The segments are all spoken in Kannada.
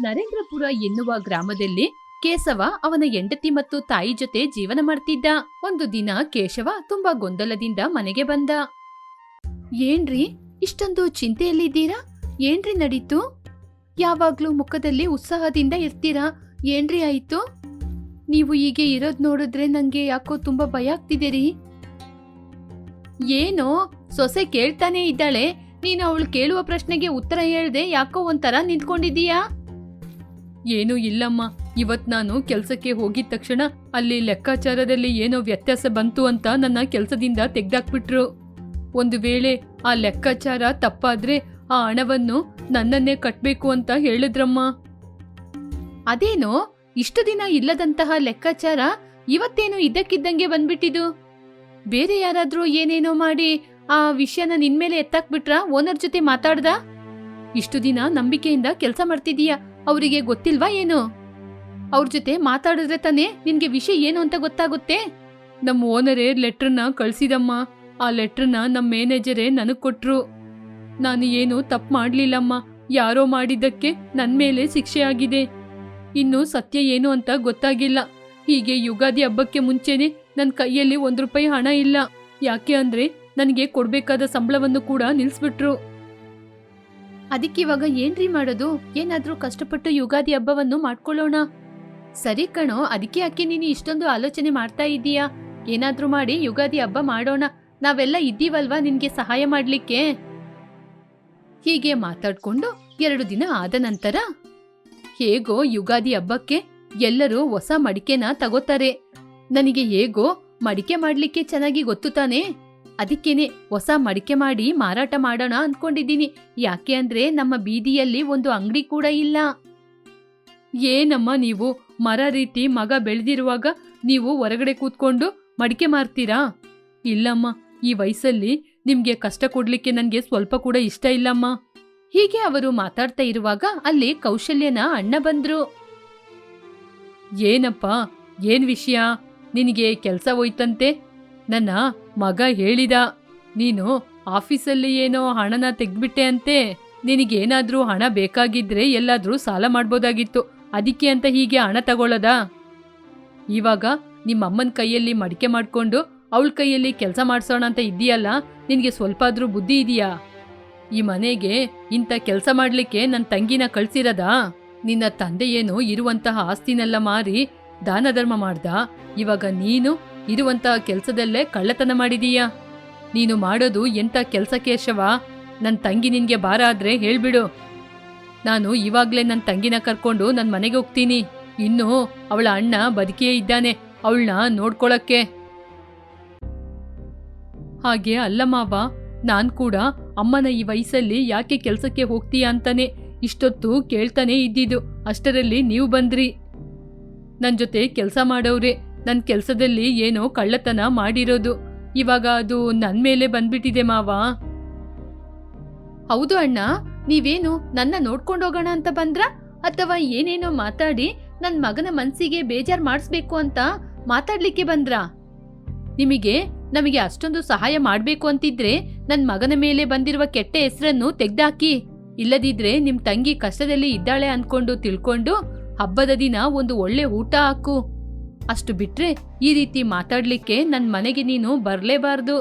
ನರೇಂದ್ರಪುರ ಎನ್ನುವ ಗ್ರಾಮದಲ್ಲಿ ಕೇಶವ ಅವನ ಹೆಂಡತಿ ಮತ್ತು ತಾಯಿ ಜೊತೆ ಜೀವನ ಮಾಡ್ತಿದ್ದ. ಒಂದು ದಿನ ಕೇಶವ ತುಂಬಾ ಗೊಂದಲದಿಂದ ಮನೆಗೆ ಬಂದ. ಏನ್ರಿ, ಇಷ್ಟೊಂದು ಚಿಂತೆಯಲ್ಲಿದ್ದೀರಾ? ಏನ್ರಿ ನಡೀತು? ಯಾವಾಗ್ಲೂ ಮುಖದಲ್ಲಿ ಉತ್ಸಾಹದಿಂದ ಇರ್ತೀರಾ? ಏನ್ರಿ ಆಯ್ತು? ನೀವು ಹೀಗೆ ಇರೋದ್ ನೋಡಿದ್ರೆ ನಂಗೆ ಯಾಕೋ ತುಂಬಾ ಭಯ ಆಗ್ತಿದೆ ರೀ ಏನೋ, ಸೊಸೆ ಕೇಳ್ತಾನೆ ಇದ್ದಾಳೆ. ನೀನು ಅವಳು ಕೇಳುವ ಪ್ರಶ್ನೆಗೆ ಉತ್ತರ ಹೇಳ್ದೆ ಯಾಕೋ ಒಂಥರ ನಿಂತ್ಕೊಂಡಿದೀಯಾ ಏನೂ ಇಲ್ಲಮ್ಮ. ಇವತ್ ನಾನು ಕೆಲಸಕ್ಕೆ ಹೋಗಿದ ತಕ್ಷಣ ಅಲ್ಲಿ ಲೆಕ್ಕಾಚಾರದಲ್ಲಿ ಏನೋ ವ್ಯತ್ಯಾಸ ಬಂತು ಅಂತ ನನ್ನ ಕೆಲಸದಿಂದ ತೆಗ್ದಾಕ್ಬಿಟ್ರು. ಒಂದು ವೇಳೆ ಆ ಲೆಕ್ಕಾಚಾರ ತಪ್ಪಾದ್ರೆ ಆ ಹಣವನ್ನು ನನ್ನನ್ನೇ ಕಟ್ಬೇಕು ಅಂತ ಹೇಳಿದ್ರಮ್ಮ. ಅದೇನೋ? ಇಷ್ಟು ದಿನ ಇಲ್ಲದಂತಹ ಲೆಕ್ಕಾಚಾರ ಇವತ್ತೇನು ಇದ್ದಕ್ಕಿದ್ದಂಗೆ ಬಂದ್ಬಿಟ್ಟಿದು ಬೇರೆ ಯಾರಾದ್ರೂ ಏನೇನೋ ಮಾಡಿ ಆ ವಿಷಯನ ನಿನ್ಮೇಲೆ ಎತ್ತಾಕ್ಬಿಟ್ರ? ಓನರ್ ಜೊತೆ ಮಾತಾಡ್ದ? ಇಷ್ಟು ದಿನ ನಂಬಿಕೆಯಿಂದ ಕೆಲಸ ಮಾಡ್ತಿದೀಯ ಅವರಿಗೆ ಗೊತ್ತಿಲ್ವಾ ಏನು? ಅವ್ರ ಜೊತೆ ಮಾತಾಡಿದ್ರೆ ತಾನೇ ನಿನ್ಗೆ ವಿಷಯ ಏನು ಅಂತ ಗೊತ್ತಾಗುತ್ತೆ? ನಮ್ಮ ಓನರೇ ಲೆಟ್ರನ್ನ ಕಳ್ಸಿದಮ್ಮ. ಆ ಲೆಟ್ರನ್ನ ನಮ್ಮ ಮ್ಯಾನೇಜರೇ ನನಗ್ ಕೊಟ್ರು. ನಾನು ಏನು ತಪ್ಪು ಮಾಡ್ಲಿಲ್ಲಮ್ಮ. ಯಾರೋ ಮಾಡಿದ್ದಕ್ಕೆ ನನ್ನ ಮೇಲೆ ಶಿಕ್ಷೆ ಆಗಿದೆ. ಇನ್ನು ಸತ್ಯ ಏನು ಅಂತ ಗೊತ್ತಾಗಿಲ್ಲ. ಹೀಗೆ ಯುಗಾದಿ ಹಬ್ಬಕ್ಕೆ ಮುಂಚೆನೆ ನನ್ನ ಕೈಯಲ್ಲಿ ಒಂದ್ ರೂಪಾಯಿ ಹಣ ಇಲ್ಲ. ಯಾಕೆ ಅಂದ್ರೆ ನನಗೆ ಕೊಡ್ಬೇಕಾದ ಸಂಬಳವನ್ನು ಕೂಡ ನಿಲ್ಸ್ಬಿಟ್ರು. ಅದಕ್ಕಿವಾಗ ಏನ್ರಿ ಮಾಡೋದು? ಏನಾದ್ರೂ ಕಷ್ಟಪಟ್ಟು ಯುಗಾದಿ ಹಬ್ಬವನ್ನು ಮಾಡ್ಕೊಳ್ಳೋಣ. ಸರಿ ಕಣೋ, ಅದಕ್ಕೆ ಯಾಕೆ ನೀನು ಇಷ್ಟೊಂದು ಆಲೋಚನೆ ಮಾಡ್ತಾ ಇದ್ದೀಯಾ? ಏನಾದ್ರೂ ಮಾಡಿ ಯುಗಾದಿ ಹಬ್ಬ ಮಾಡೋಣ. ನಾವೆಲ್ಲ ಇದ್ದೀವಲ್ವಾ ನಿನ್ಗೆ ಸಹಾಯ ಮಾಡ್ಲಿಕ್ಕೆ? ಹೀಗೆ ಮಾತಾಡ್ಕೊಂಡು ಎರಡು ದಿನ ಆದ ನಂತರ ಹೇಗೋ ಯುಗಾದಿ ಹಬ್ಬಕ್ಕೆ ಎಲ್ಲರೂ ಹೊಸ ಮಡಿಕೆನ ತಗೋತಾರೆ. ನನಗೆ ಹೇಗೋ ಮಡಿಕೆ ಮಾಡ್ಲಿಕ್ಕೆ ಚೆನ್ನಾಗಿ ಗೊತ್ತು ತಾನೇ? ಅದಕ್ಕೇನೆ ಹೊಸ ಮಡಿಕೆ ಮಾಡಿ ಮಾರಾಟ ಮಾಡೋಣ ಅಂದ್ಕೊಂಡಿದ್ದೀನಿ ಯಾಕೆ ಅಂದ್ರೆ ನಮ್ಮ ಬೀದಿಯಲ್ಲಿ ಒಂದು ಅಂಗಡಿ ಕೂಡ ಇಲ್ಲ. ಏನಮ್ಮ ನೀವು? ಮರ ರೀತಿ ಮಗ ಬೆಳೆದಿರುವಾಗ ನೀವು ಹೊರಗಡೆ ಕೂತ್ಕೊಂಡು ಮಡಿಕೆ ಮಾರ್ತೀರಾ? ಇಲ್ಲಮ್ಮ, ಈ ವಯಸ್ಸಲ್ಲಿ ನಿಮ್ಗೆ ಕಷ್ಟ ಕೊಡ್ಲಿಕ್ಕೆ ನನಗೆ ಸ್ವಲ್ಪ ಕೂಡ ಇಷ್ಟ ಇಲ್ಲಮ್ಮ. ಹೀಗೆ ಅವರು ಮಾತಾಡ್ತಾ ಇರುವಾಗ ಅಲ್ಲಿ ಕೌಶಲ್ಯನ ಅಣ್ಣ ಬಂದ್ರು. ಏನಪ್ಪ, ಏನ್ ವಿಷಯ? ನಿನಗೆ ಕೆಲಸ ಹೋಯ್ತಂತೆ? ನನ್ನ ಮಗ ಹೇಳಿದ, ನೀನು ಆಫೀಸಲ್ಲಿ ಏನೋ ಹಣನ ತೆಗ್ದ್ಬಿಟ್ಟೆ ಅಂತೆ, ನಿನಗೇನಾದ್ರೂ ಹಣ ಬೇಕಾಗಿದ್ರೆ ಎಲ್ಲಾದ್ರೂ ಸಾಲ ಮಾಡ್ಬೋದಾಗಿತ್ತು, ಅದಕ್ಕೆ ಅಂತ ಹೀಗೆ ಹಣ ತಗೊಳ್ಳೋದಾ? ಇವಾಗ ನಿಮ್ಮಮ್ಮನ ಕೈಯಲ್ಲಿ ಮಡಿಕೆ ಮಾಡ್ಕೊಂಡು ಅವಳ ಕೈಯಲ್ಲಿ ಕೆಲಸ ಮಾಡಿಸೋಣ ಅಂತ ಇದೆಯಲ್ಲ ನಿನಗೆ ಸ್ವಲ್ಪ ಆದ್ರೂ ಬುದ್ಧಿ ಇದೆಯಾ? ಈ ಮನೆಗೆ ಇಂಥ ಕೆಲಸ ಮಾಡಲಿಕ್ಕೆ ನನ್ನ ತಂಗಿನ ಕಳ್ಸಿರೋದಾ? ನಿನ್ನ ತಂದೆಯೇನು ಇರುವಂತಹ ಆಸ್ತಿನೆಲ್ಲ ಮಾರಿ ದಾನ ಧರ್ಮ ಮಾಡ್ದ? ಇವಾಗ ನೀನು ಇರುವಂತಹ ಕೆಲಸದಲ್ಲೇ ಕಳ್ಳತನ ಮಾಡಿದೀಯಾ? ನೀನು ಮಾಡೋದು ಎಂಥ ಕೆಲಸ ಕೇಶವ? ನನ್ನ ತಂಗಿ ನಿನಗೆ ಭಾರ ಆದ್ರೆ ಹೇಳ್ಬಿಡು. ನಾನು ಇವಾಗ್ಲೇ ನನ್ನ ತಂಗಿನ ಕರ್ಕೊಂಡು ನನ್ನ ಮನೆಗೆ ಹೋಗ್ತೀನಿ. ಇನ್ನು ಅವಳ ಅಣ್ಣ ಬದುಕಿಯೇ ಇದ್ದಾನೆ, ಅವಳನ್ನ ನೋಡ್ಕೊಳಕ್ಕೆ. ಹಾಗೆ ಅಲ್ಲ ಮಾವ, ನಾನು ಕೂಡ ಅಮ್ಮನ ಈ ವಯಸ್ಸಲ್ಲಿ ಯಾಕೆ ಕೆಲಸಕ್ಕೆ ಹೋಗ್ತೀಯಾ ಅಂತಾನೆ ಇಷ್ಟೊತ್ತು ಕೇಳ್ತಾನೆ ಇದ್ದಿದ್ದು. ಅಷ್ಟರಲ್ಲಿ ನೀವು ಬಂದ್ರಿ. ನನ್ನ ಜೊತೆ ಕೆಲಸ ಮಾಡೋರೆ ನನ್ ಕೆಲ್ಸದಲ್ಲಿ ಏನೋ ಕಳ್ಳತನ ಮಾಡಿರೋದು. ಇವಾಗ ಅದು ನನ್ ಮೇಲೆ ಬಂದ್ಬಿಟ್ಟಿದೆ ಮಾವ. ಹೌದು ಅಣ್ಣ, ನೀವೇನು ನನ್ನ ನೋಡ್ಕೊಂಡೋಗೋಣ ಅಂತ ಬಂದ್ರ? ಅಥವಾ ಏನೇನೋ ಮಾತಾಡಿ ನನ್ ಮಗನ ಮನ್ಸಿಗೆ ಬೇಜಾರ್ ಮಾಡಿಸ್ಬೇಕು ಅಂತ ಮಾತಾಡ್ಲಿಕ್ಕೆ ಬಂದ್ರಾ? ನಿಮಗೆ, ನಮಗೆ ಅಷ್ಟೊಂದು ಸಹಾಯ ಮಾಡ್ಬೇಕು ಅಂತಿದ್ರೆ ನನ್ ಮಗನ ಮೇಲೆ ಬಂದಿರುವ ಕೆಟ್ಟ ಹೆಸರನ್ನು ತೆಗ್ದಾಕಿ. ಇಲ್ಲದಿದ್ರೆ ನಿಮ್ ತಂಗಿ ಕಷ್ಟದಲ್ಲಿ ಇದ್ದಾಳೆ ಅನ್ಕೊಂಡು ತಿಳ್ಕೊಂಡು ಹಬ್ಬದ ದಿನ ಒಂದು ಒಳ್ಳೆ ಊಟ ಹಾಕು. ಅಷ್ಟು ಬಿಟ್ರೆ ಈ ರೀತಿ ಮಾತಾಡ್ಲಿಕ್ಕೆ ನನ್ನ ಮನೆಗೆ ನೀನು ಬರಲೇಬಾರ್ದು.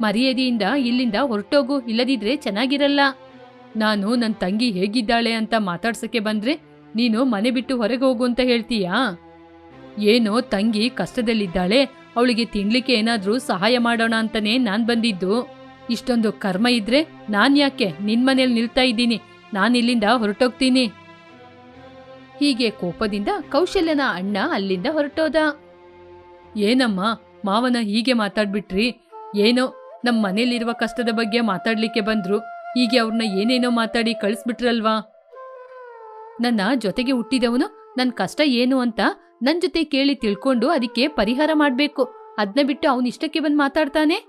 ಮರ್ಯಾದೆಯಿಂದ ಇಲ್ಲಿಂದ ಹೊರಟೋಗು, ಇಲ್ಲದಿದ್ರೆ ಚೆನ್ನಾಗಿರಲ್ಲ. ನಾನು ನನ್ನ ತಂಗಿ ಹೇಗಿದ್ದಾಳೆ ಅಂತ ಮಾತಾಡ್ಸಕ್ಕೆ ಬಂದ್ರೆ ನೀನು ಮನೆ ಬಿಟ್ಟು ಹೊರಗೆ ಹೋಗು ಅಂತ ಹೇಳ್ತೀಯಾ? ಏನೋ ತಂಗಿ ಕಷ್ಟದಲ್ಲಿದ್ದಾಳೆ, ಅವಳಿಗೆ ತಿನ್ಲಿಕ್ಕೆ ಏನಾದರೂ ಸಹಾಯ ಮಾಡೋಣ ಅಂತಾನೆ ನಾನು ಬಂದಿದ್ದು. ಇಷ್ಟೊಂದು ಕರ್ಮ ಇದ್ರೆ ನಾನ್ ಯಾಕೆ ನಿನ್ನ ಮನೇಲಿ ನಿಲ್ತಾ ಇದ್ದೀನಿ? ನಾನು ಇಲ್ಲಿಂದ ಹೊರಟೋಗ್ತೀನಿ. ಹೀಗೆ ಕೋಪದಿಂದ ಕೌಶಲ್ಯನ ಅಣ್ಣ ಅಲ್ಲಿಂದ ಹೊರಟೋದ. ಏನಮ್ಮ, ಮಾವನ ಹೀಗೆ ಮಾತಾಡ್ಬಿಟ್ರಿ? ಏನೋ ನಮ್ಮ ಮನೇಲಿರುವ ಕಷ್ಟದ ಬಗ್ಗೆ ಮಾತಾಡ್ಲಿಕ್ಕೆ ಬಂದ್ರು. ಹೀಗೆ ಅವ್ರನ್ನ ಏನೇನೋ ಮಾತಾಡಿ ಕಳಿಸ್ಬಿಟ್ರಲ್ವಾ? ನನ್ನ ಜೊತೆಗೆ ಹುಟ್ಟಿದವನು ನನ್ ಕಷ್ಟ ಏನು ಅಂತ ನನ್ ಜೊತೆ ಕೇಳಿ ತಿಳ್ಕೊಂಡು ಅದಕ್ಕೆ ಪರಿಹಾರ ಮಾಡ್ಬೇಕು. ಅದ್ನ ಬಿಟ್ಟು ಅವನ್ ಇಷ್ಟಕ್ಕೆ ಬಂದ್ ಮಾತಾಡ್ತಾನೆ?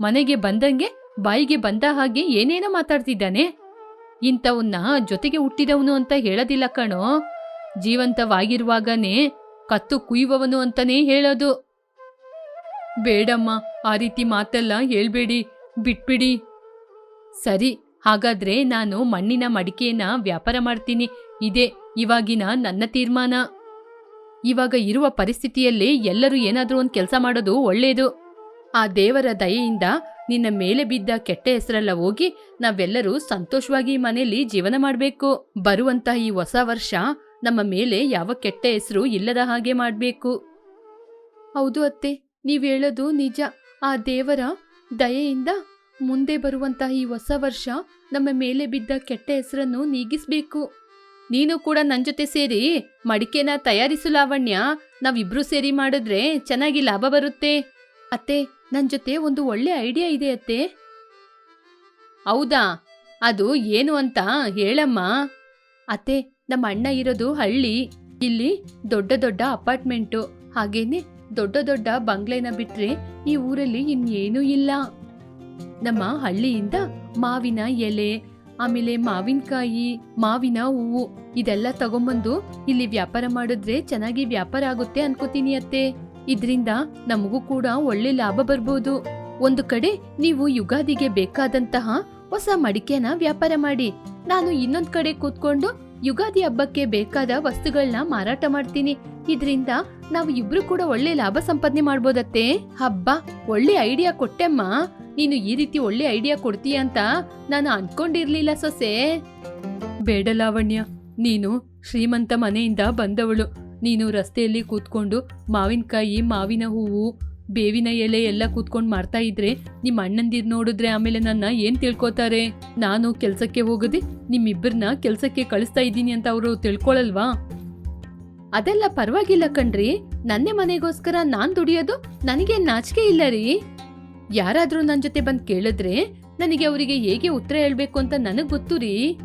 ಮನೆಗೆ ಬಂದಂಗೆ, ಬಾಯಿಗೆ ಬಂದ ಹಾಗೆ ಏನೇನೋ ಮಾತಾಡ್ತಿದ್ದಾನೆ? ಇಂಥವನ್ನ ಜೊತೆಗೆ ಹುಟ್ಟಿದವನು ಅಂತ ಹೇಳೋದಿಲ್ಲ ಕಣೋ. ಜೀವಂತವಾಗಿರುವಾಗನೇ ಕತ್ತು ಕುಯ್ಯುವವನು ಅಂತನೇ ಹೇಳೋದು. ಬೇಡಮ್ಮ, ಆ ರೀತಿ ಮಾತೆಲ್ಲ ಹೇಳ್ಬೇಡಿ, ಬಿಟ್ಬಿಡಿ. ಸರಿ, ಹಾಗಾದ್ರೆ ನಾನು ಮಣ್ಣಿನ ಮಡಿಕೆಯನ್ನ ವ್ಯಾಪಾರ ಮಾಡ್ತೀನಿ. ಇದೇ ಇವಾಗಿನ ನನ್ನ ತೀರ್ಮಾನ. ಇವಾಗ ಇರುವ ಪರಿಸ್ಥಿತಿಯಲ್ಲಿ ಎಲ್ಲರೂ ಏನಾದರೂ ಒಂದು ಕೆಲಸ ಮಾಡೋದು ಒಳ್ಳೇದು. ಆ ದೇವರ ದಯೆಯಿಂದ ನಿನ್ನ ಮೇಲೆ ಬಿದ್ದ ಕೆಟ್ಟ ಹೆಸರೆಲ್ಲ ಹೋಗಿ ನಾವೆಲ್ಲರೂ ಸಂತೋಷವಾಗಿ ಮನೆಯಲ್ಲಿ ಜೀವನ ಮಾಡಬೇಕು. ಬರುವಂತಹ ಈ ಹೊಸ ವರ್ಷ ನಮ್ಮ ಮೇಲೆ ಯಾವ ಕೆಟ್ಟ ಹೆಸರು ಇಲ್ಲದ ಹಾಗೆ ಮಾಡಬೇಕು. ಹೌದು ಅತ್ತೆ, ನೀವ್ ಹೇಳೋದು ನಿಜ. ಆ ದೇವರ ದಯೆಯಿಂದ ಮುಂದೆ ಬರುವಂತಹ ಈ ಹೊಸ ವರ್ಷ ನಮ್ಮ ಮೇಲೆ ಬಿದ್ದ ಕೆಟ್ಟ ಹೆಸರನ್ನು ನೀಗಿಸ್ಬೇಕು. ನೀನು ಕೂಡ ನನ್ನ ಜೊತೆ ಸೇರಿ ಮಡಿಕೆನ ತಯಾರಿಸು ಲಾವಣ್ಯ. ನಾವಿಬ್ರು ಸೇರಿ ಮಾಡಿದ್ರೆ ಚೆನ್ನಾಗಿ ಲಾಭ ಬರುತ್ತೆ. ಅತ್ತೆ, ನನ್ ಜೊತೆ ಒಂದು ಒಳ್ಳೆ ಐಡಿಯಾ ಇದೆ ಅತ್ತೆ. ಹೌದಾ? ಅದು ಏನು ಅಂತ ಹೇಳಮ್ಮ. ಅತ್ತೆ ನಮ್ಮ ಅಣ್ಣ ಇರೋದು ಹಳ್ಳಿ. ಇಲ್ಲಿ ದೊಡ್ಡ ದೊಡ್ಡ ಅಪಾರ್ಟ್ಮೆಂಟು. ಹಾಗೇನೆ ದೊಡ್ಡ ದೊಡ್ಡ ಬಂಗ್ಲೆನ ಬಿಟ್ರೆ ಈ ಊರಲ್ಲಿ ಇನ್ನೇನೂ ಇಲ್ಲ. ನಮ್ಮ ಹಳ್ಳಿಯಿಂದ ಮಾವಿನ ಎಲೆ, ಆಮೇಲೆ ಮಾವಿನಕಾಯಿ, ಮಾವಿನ ಹೂವು ಇದೆಲ್ಲ ತಗೊಂಬಂದು ಇಲ್ಲಿ ವ್ಯಾಪಾರ ಮಾಡಿದ್ರೆ ಚೆನ್ನಾಗಿ ವ್ಯಾಪಾರ ಆಗುತ್ತೆ ಅನ್ಕೋತೀನಿ ಅತ್ತೆ. ಇದ್ರಿಂದ ನಮಗೂ ಕೂಡ ಒಳ್ಳೆ ಲಾಭ ಬರ್ಬೋದು. ಒಂದು ಕಡೆ ನೀವು ಯುಗಾದಿಗೆ ಬೇಕಾದಂತಹ ಹೊಸ ಮಡಿಕೆನ ವ್ಯಾಪಾರ ಮಾಡಿ. ನಾನು ಇನ್ನೊಂದ್ ಕಡೆ ಕೂತ್ಕೊಂಡು ಯುಗಾದಿ ಹಬ್ಬಕ್ಕೆ ಬೇಕಾದ ವಸ್ತುಗಳನ್ನ ಮಾರಾಟ ಮಾಡ್ತೀನಿ. ಇದರಿಂದ ನಾವು ಇಬ್ರು ಕೂಡ ಒಳ್ಳೆ ಲಾಭ ಸಂಪಾದನೆ ಮಾಡ್ಬೋದತ್ತೆ. ಹಬ್ಬ, ಒಳ್ಳೆ ಐಡಿಯಾ ಕೊಟ್ಟೆಮ್ಮ. ನೀನು ಈ ರೀತಿ ಒಳ್ಳೆ ಐಡಿಯಾ ಕೊಡ್ತೀಯ ಅಂತ ನಾನು ಅನ್ಕೊಂಡಿರ್ಲಿಲ್ಲ ಸೊಸೆ. ಬೇಡ ಲಾವಣ್ಯ, ನೀನು ಶ್ರೀಮಂತ ಮನೆಯಿಂದ ಬಂದವಳು. ನೀನು ರಸ್ತೆಯಲ್ಲಿ ಕೂತ್ಕೊಂಡು ಮಾವಿನಕಾಯಿ, ಮಾವಿನ ಹೂವು ಬೇವಿನ ಎಲೆ ಎಲ್ಲ ಕೂತ್ಕೊಂಡು ಮಾಡ್ತಾ ಇದ್ರೆ ನಿಮ್ಮ ಅಣ್ಣಂದಿರ್ ನೋಡಿದ್ರೆ ಆಮೇಲೆ ನನ್ನ ಏನ್ ತಿಳ್ಕೊತಾರೆ? ನಾನು ಕೆಲ್ಸಕ್ಕೆ ಹೋಗದೆ ನಿಮ್ಮಿಬ್ಬರನ್ನ ಕೆಲ್ಸಕ್ಕೆ ಕಳಿಸ್ತಾ ಇದ್ದೀನಿ ಅಂತ ಅವರು ತಿಳ್ಕೊಳಲ್ವಾ? ಅದೆಲ್ಲ ಪರವಾಗಿಲ್ಲ ಕಣ್ರಿ. ನನ್ನೇ ಮನೆಗೋಸ್ಕರ ನಾನ್ ದುಡಿಯೋದು ನನಗೆ ನಾಚಿಕೆ ಇಲ್ಲ ರೀ. ಯಾರಾದ್ರೂ ನನ್ನ ಜೊತೆ ಬಂದು ಕೇಳಿದ್ರೆ ನನಗೆ ಅವರಿಗೆ ಹೇಗೆ ಉತ್ತರ ಹೇಳ್ಬೇಕು ಅಂತ ನನಗ್ ಗೊತ್ತು ರೀ.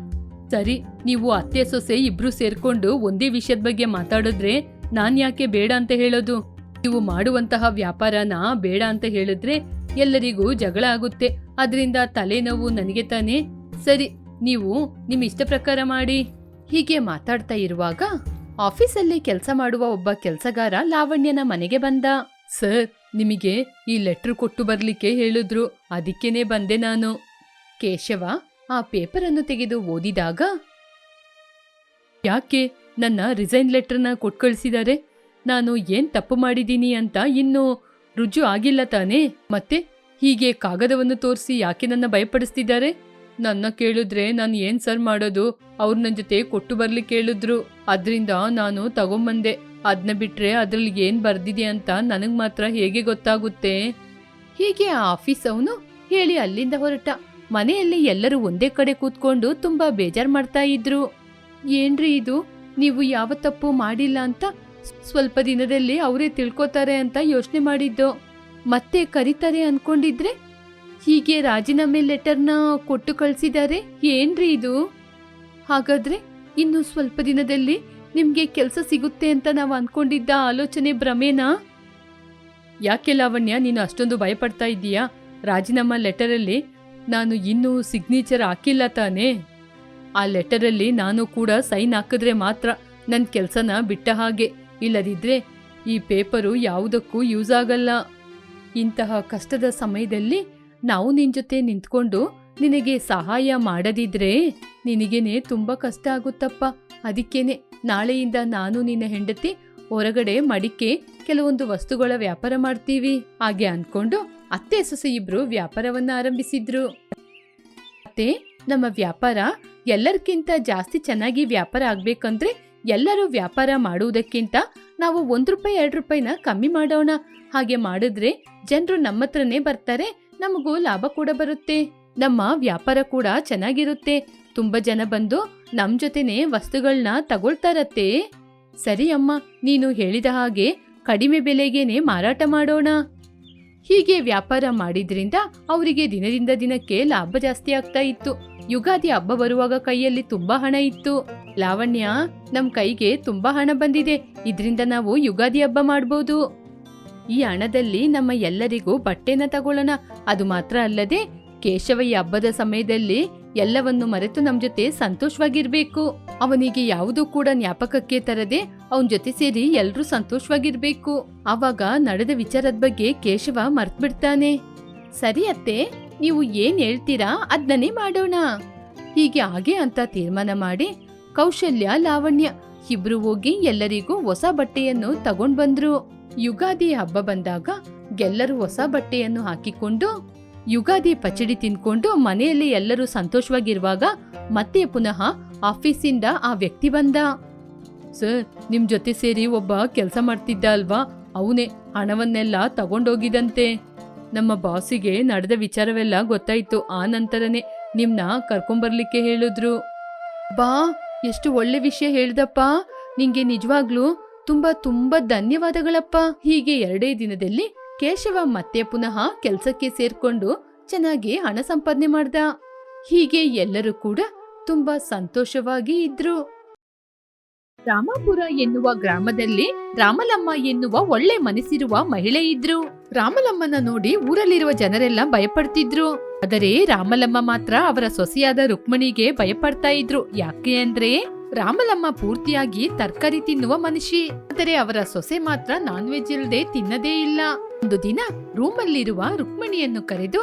ಸರಿ, ನೀವು ಅತ್ತೆ ಸೊಸೆ ಇಬ್ರು ಸೇರ್ಕೊಂಡು ಒಂದೇ ವಿಷಯದ ಬಗ್ಗೆ ಮಾತಾಡಿದ್ರೆ ನಾನ್ ಯಾಕೆ ಬೇಡ ಅಂತ ಹೇಳೋದು? ನೀವು ಮಾಡುವಂತಹ ವ್ಯಾಪಾರನ ಬೇಡ ಅಂತ ಹೇಳಿದ್ರೆ ಎಲ್ಲರಿಗೂ ಜಗಳ ಆಗುತ್ತೆ. ಅದರಿಂದ ತಲೆನೋವು ನನಗೆ ತಾನೇ. ಸರಿ, ನೀವು ನಿಮ್ಮ ಇಷ್ಟ ಪ್ರಕಾರ ಮಾಡಿ. ಹೀಗೆ ಮಾತಾಡ್ತಾ ಇರುವಾಗ ಆಫೀಸಲ್ಲಿ ಕೆಲಸ ಮಾಡುವ ಒಬ್ಬ ಕೆಲಸಗಾರ ಲಾವಣ್ಯನ ಮನೆಗೆ ಬಂದ. ಸರ್, ನಿಮಗೆ ಈ ಲೆಟ್ರ್ ಕೊಟ್ಟು ಬರ್ಲಿಕ್ಕೆ ಹೇಳಿದ್ರು. ಅದಕ್ಕೇನೆ ಬಂದೆ ನಾನು. ಕೇಶವ ಆ ಪೇಪರನ್ನು ತೆಗೆದು ಓದಿದಾಗ, ಯಾಕೆ ನನ್ನ ರಿಸೈನ್ ಲೆಟರ್ನ ಕೊಟ್ಟು ಕಳಿಸಿದ್ದಾರೆ ನಾನು ಏನ್ ತಪ್ಪು ಮಾಡಿದ್ದೀನಿ ಅಂತ ಇನ್ನೂ ರುಜು ಆಗಿಲ್ಲ ತಾನೇ? ಮತ್ತೆ ಹೀಗೆ ಕಾಗದವನ್ನು ತೋರಿಸಿ ಯಾಕೆ ನನ್ನ ಭಯಪಡಿಸ್ತಿದ್ದಾರೆ? ನನ್ನ ಕೇಳಿದ್ರೆ ನಾನು ಏನ್ ಸರ್ ಮಾಡೋದು? ಅವ್ರ ನನ್ನ ಜೊತೆ ಕೊಟ್ಟು ಬರ್ಲಿಕ್ಕೆ ಕೇಳಿದ್ರು. ಅದರಿಂದ ನಾನು ತಗೊಂಬಂದೆ. ಅದನ್ನ ಬಿಟ್ರೆ ಅದ್ರಲ್ಲಿ ಏನ್ ಬರ್ದಿದೆ ಅಂತ ನನಗ್ ಮಾತ್ರ ಹೇಗೆ ಗೊತ್ತಾಗುತ್ತೆ? ಹೀಗೆ ಆ ಆಫೀಸ್ ಅವನು ಹೇಳಿ ಅಲ್ಲಿಂದ ಹೊರಟ. ಮನೆಯಲ್ಲಿ ಎಲ್ಲರೂ ಒಂದೇ ಕಡೆ ಕೂತ್ಕೊಂಡು ತುಂಬಾ ಬೇಜಾರ್ ಮಾಡ್ತಾ ಇದ್ರು. ಏನ್ರಿ ಇದು? ನೀವು ಯಾವ ತಪ್ಪು ಮಾಡಿಲ್ಲ ಅಂತ ಸ್ವಲ್ಪ ದಿನದಲ್ಲಿ ಅವರೇ ತಿಳ್ಕೊತಾರೆ ಅಂತ ಯೋಚನೆ ಮಾಡಿದ್ದು. ಮತ್ತೆ ಕರೀತಾರೆ ಅನ್ಕೊಂಡಿದ್ರೆ? ಹೀಗೆ ರಾಜೀನಾಮೆ ಲೆಟರ್ನ ಕೊಟ್ಟು ಕಳ್ಸಿದ್ದಾರೆ ಏನ್ರಿ ಇದು? ಹಾಗಾದ್ರೆ ಇನ್ನು ಸ್ವಲ್ಪ ದಿನದಲ್ಲಿ ನಿಮಗೆ ಕೆಲಸ ಸಿಗುತ್ತೆ ಅಂತ ನಾವು ಅನ್ಕೊಂಡಿದ್ದ ಆಲೋಚನೆ ಭ್ರಮೇನಾ? ಯಾಕೆ ಲಾವಣ್ಯ, ನೀನು ಅಷ್ಟೊಂದು ಭಯಪಡ್ತಾ ಇದ್ದೀಯಾ? ರಾಜೀನಾಮಾ ಲೆಟರಲ್ಲಿ ನಾನು ಇನ್ನೂ ಸಿಗ್ನೇಚರ್ ಹಾಕಿಲ್ಲ ತಾನೇ? ಆ ಲೆಟರಲ್ಲಿ ನಾನು ಕೂಡ ಸೈನ್ ಹಾಕಿದ್ರೆ ಮಾತ್ರ ನನ್ನ ಕೆಲಸನ ಬಿಟ್ಟ ಹಾಗೆ. ಇಲ್ಲದಿದ್ರೆ ಈ ಪೇಪರು ಯಾವುದಕ್ಕೂ ಯೂಸ್ ಆಗಲ್ಲ. ಇಂತಹ ಕಷ್ಟದ ಸಮಯದಲ್ಲಿ ನಾವು ನಿನ್ ಜೊತೆ ನಿಂತ್ಕೊಂಡು ನಿನಗೆ ಸಹಾಯ ಮಾಡದಿದ್ರೆ ನಿನಗೇನೆ ತುಂಬಾ ಕಷ್ಟ ಆಗುತ್ತಪ್ಪ. ಅದಕ್ಕೇನೆ ನಾಳೆಯಿಂದ ನಾನು ನಿನ್ನ ಹೆಂಡತಿ ಹೊರಗಡೆ ಮಡಿಕೆ ಕೆಲವೊಂದು ವಸ್ತುಗಳ ವ್ಯಾಪಾರ ಮಾಡ್ತೀವಿ. ಹಾಗೆ ಅನ್ಕೊಂಡು ಅತ್ತೆ ಸೊಸೆ ಇಬ್ರು ವ್ಯಾಪಾರವನ್ನ ಆರಂಭಿಸಿದ್ರು. ಅತ್ತೆ, ನಮ್ಮ ವ್ಯಾಪಾರ ಎಲ್ಲರಿಗಿಂತ ಜಾಸ್ತಿ ಚೆನ್ನಾಗಿ ವ್ಯಾಪಾರ ಆಗ್ಬೇಕಂದ್ರೆ ಎಲ್ಲರೂ ವ್ಯಾಪಾರ ಮಾಡುವುದಕ್ಕಿಂತ ನಾವು ಒಂದು ರೂಪಾಯಿ, ಎರಡು ರೂಪಾಯಿನ ಕಮ್ಮಿ ಮಾಡೋಣ. ಹಾಗೆ ಮಾಡಿದ್ರೆ ಜನರು ನಮ್ಮ ಹತ್ರನೇ ಬರ್ತಾರೆ, ನಮಗೂ ಲಾಭ ಕೂಡ ಬರುತ್ತೆ. ನಮ್ಮ ವ್ಯಾಪಾರ ಕೂಡ ಚೆನ್ನಾಗಿರುತ್ತೆ. ತುಂಬಾ ಜನ ಬಂದು ನಮ್ ಜೊತೆನೆ ವಸ್ತುಗಳನ್ನ ತಗೊಳ್ತಾರತ್ತೆ. ಸರಿ ಅಮ್ಮ, ನೀನು ಹೇಳಿದ ಹಾಗೆ ಕಡಿಮೆ ಬೆಲೆಗೇನೆ ಮಾರಾಟ ಮಾಡೋಣ. ಹೀಗೆ ವ್ಯಾಪಾರ ಮಾಡಿದ್ರಿಂದ ಅವರಿಗೆ ದಿನದಿಂದ ದಿನಕ್ಕೆ ಲಾಭ ಜಾಸ್ತಿ ಆಗ್ತಾ ಇತ್ತು. ಯುಗಾದಿ ಹಬ್ಬ ಬರುವಾಗ ಕೈಯಲ್ಲಿ ತುಂಬಾ ಹಣ ಇತ್ತು. ಲಾವಣ್ಯ, ನಮ್ ಕೈಗೆ ತುಂಬಾ ಹಣ ಬಂದಿದೆ. ಇದ್ರಿಂದ ನಾವು ಯುಗಾದಿ ಹಬ್ಬ ಮಾಡ್ಬೋದು. ಈ ಹಣದಲ್ಲಿ ನಮ್ಮ ಎಲ್ಲರಿಗೂ ಬಟ್ಟೆನ ತಗೊಳ್ಳೋಣ. ಅದು ಮಾತ್ರ ಅಲ್ಲದೆ, ಕೇಶವ ಈ ಹಬ್ಬದ ಸಮಯದಲ್ಲಿ ಎಲ್ಲವನ್ನು ಮರೆತು ನಮ್ ಜೊತೆ ಸಂತೋಷವಾಗಿರ್ಬೇಕು. ಅವನಿಗೆ ಯಾವುದೂ ಕೂಡ ಜ್ಞಾಪಕಕ್ಕೆ ತರದೆ ಅವನ್ ಜೊತೆ ಸೇರಿ ಎಲ್ರೂ ಸಂತೋಷವಾಗಿರ್ಬೇಕು. ಆವಾಗ ನಡೆದ ವಿಚಾರದ ಬಗ್ಗೆ ಕೇಶವ ಮರ್ತ್ಬಿಡ್ತಾನೆ. ಸರಿ ಅತ್ತೆ, ನೀವು ಏನ್ ಹೇಳ್ತೀರಾ ಅದ್ನನೇ ಮಾಡೋಣ. ಹೀಗೆ ಹಾಗೆ ಅಂತ ತೀರ್ಮಾನ ಮಾಡಿ ಕೌಶಲ್ಯ, ಲಾವಣ್ಯ ಇಬ್ರು ಹೋಗಿ ಎಲ್ಲರಿಗೂ ಹೊಸ ಬಟ್ಟೆಯನ್ನು ತಗೊಂಡ್ ಬಂದ್ರು ಯುಗಾದಿ ಹಬ್ಬ ಬಂದಾಗ ಎಲ್ಲರೂ ಹೊಸ ಬಟ್ಟೆಯನ್ನು ಹಾಕಿಕೊಂಡು ಯುಗಾದಿ ಪಚಡಿ ತಿನ್ಕೊಂಡು ಮನೆಯಲ್ಲಿ ಎಲ್ಲರೂ ಸಂತೋಷವಾಗಿರುವಾಗ ಮತ್ತೆ ಪುನಃ ಆಫೀಸಿಂದ ಆ ವ್ಯಕ್ತಿ ಬಂದ. ಸರ್, ನಿಮ್ ಜೊತೆ ಸೇರಿ ಒಬ್ಬ ಕೆಲಸ ಮಾಡ್ತಿದ್ದ ಅಲ್ವಾ? ಅವನೇ ಹಣವನ್ನೆಲ್ಲ ತಗೊಂಡೋಗಿದಂತೆ. ನಮ್ಮ ಬಾಸಿಗೆ ನಡೆದ ವಿಚಾರವೆಲ್ಲ ಗೊತ್ತಾಯ್ತು. ಆ ನಂತರನೇ ನಿಮ್ನ ಕರ್ಕೊಂಬರ್ಲಿಕ್ಕೆ ಹೇಳಿದ್ರು. ಬಾ ಎಷ್ಟು ಒಳ್ಳೆ ವಿಷಯ ಹೇಳ್ದಪ್ಪ. ನಿಂಗೆ ನಿಜವಾಗ್ಲೂ ತುಂಬಾ ತುಂಬಾ ಧನ್ಯವಾದಗಳಪ್ಪ. ಹೀಗೆ ಎರಡೇ ದಿನದಲ್ಲಿ ಕೇಶವ ಮತ್ತೆ ಪುನಃ ಕೆಲ್ಸಕ್ಕೆ ಸೇರ್ಕೊಂಡು ಚೆನ್ನಾಗಿ ಹಣ ಸಂಪಾದನೆ ಮಾಡ್ದ. ಹೀಗೆ ಎಲ್ಲರೂ ಕೂಡ ತುಂಬಾ ಸಂತೋಷವಾಗಿ ಇದ್ರು. ರಾಮಾಪುರ ಎನ್ನುವ ಗ್ರಾಮದಲ್ಲಿ ರಾಮಲಮ್ಮ ಎನ್ನುವ ಒಳ್ಳೆ ಮನಸ್ಸಿರುವ ಮಹಿಳೆ ಇದ್ರು. ರಾಮಲಮ್ಮನ ನೋಡಿ ಊರಲ್ಲಿರುವ ಜನರೆಲ್ಲ ಭಯಪಡ್ತಿದ್ರು. ಆದರೆ ರಾಮಲಮ್ಮ ಮಾತ್ರ ಅವರ ಸೊಸೆಯಾದ ರುಕ್ಮಣಿಗೆ ಭಯಪಡ್ತಾ ಇದ್ರು. ಯಾಕೆ ಅಂದ್ರೆ ರಾಮಲಮ್ಮ ಪೂರ್ತಿಯಾಗಿ ತರಕಾರಿ ತಿನ್ನುವ ಮನುಷ್ಯ ಆದರೆ ಅವರ ಸೊಸೆ ಮಾತ್ರ ನಾನ್ ವೆಜ್ ಇಲ್ಲದೆ ತಿನ್ನದೇ ಇಲ್ಲ. ಒಂದು ದಿನ ರೂಮಲ್ಲಿರುವ ರುಕ್ಮಣಿಯನ್ನು ಕರೆದು,